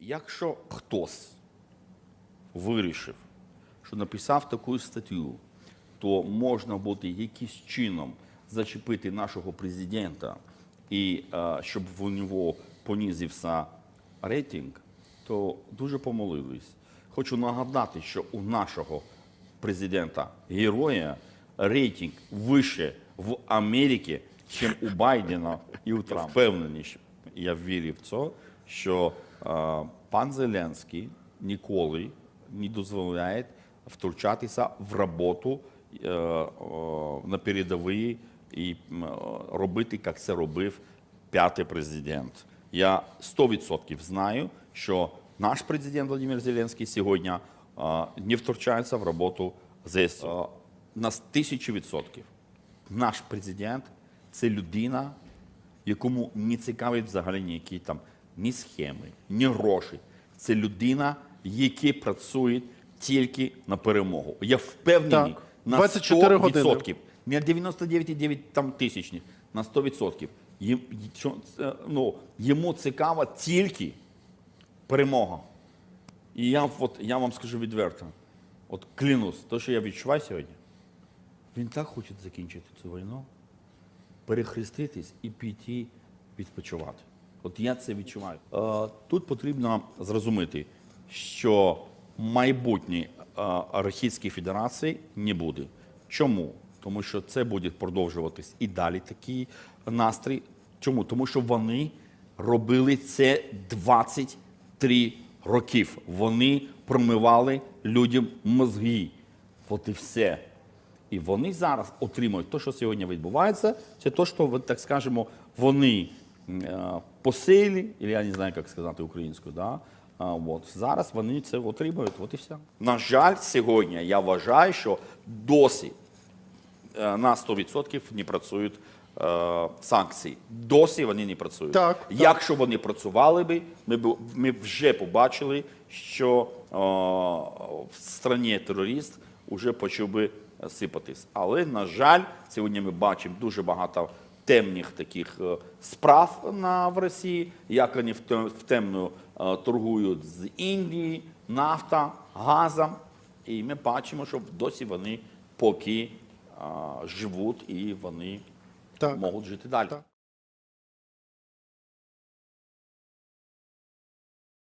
Якщо хтось вирішив, що написав таку статтю, то можна буде якимось чином зачепити нашого президента, і е, щоб у нього понизився рейтинг, то дуже помолились. Хочу нагадати, що у нашого президента героя рейтинг вище в Америці, ніж у Байдена і у Трампа. Що я вірю в це, що пан Зеленський ніколи не дозволяє втручатися в роботу е, на передовій і робити, як це робив п'ятий президент. Я 100% знаю, що наш президент Володимир Зеленський сьогодні е, не втручається в роботу ЗСУ. Е, На тисячу відсотків. Наш президент це людина, якому не цікавить взагалі ніякі там ні схеми, ні гроші. Це людина, яка працює тільки на перемогу. Я впевнений Так, на 24 100%, години. не 99,9 там тисячні, на 100%. Їм, ну, йому цікава тільки перемога. І я, от, я вам скажу відверто, от клянусь, те, що я відчуваю сьогодні, він так хоче закінчити цю війну, перехреститись і піти відпочивати. От я це відчуваю. Е, Тут потрібно зрозуміти, що майбутнє е, Російської Федерації не буде. Чому? Тому що це буде продовжуватись і далі такий настрій. Чому? Тому що вони робили це 23 років. Вони промивали людям мозги. От і все. І вони зараз отримують те, що сьогодні відбувається, це те, що, так скажемо, вони е, посилі, або я не знаю, як сказати українською, да? а, от, зараз вони це отримують, от і все. На жаль, сьогодні я вважаю, що досі е, на 100% не працюють е, санкції. Досі вони не працюють. Так, так. Якщо вони працювали би, ми б ми вже побачили, що е, в страні терорист вже почав би сипатись. Але, на жаль, сьогодні ми бачимо дуже багато темних таких е, справ на, в Росії, як вони в, те- темну е, торгують з Індії, нафта, газом. І ми бачимо, що досі вони поки е, живуть і вони Так. можуть жити далі. Так.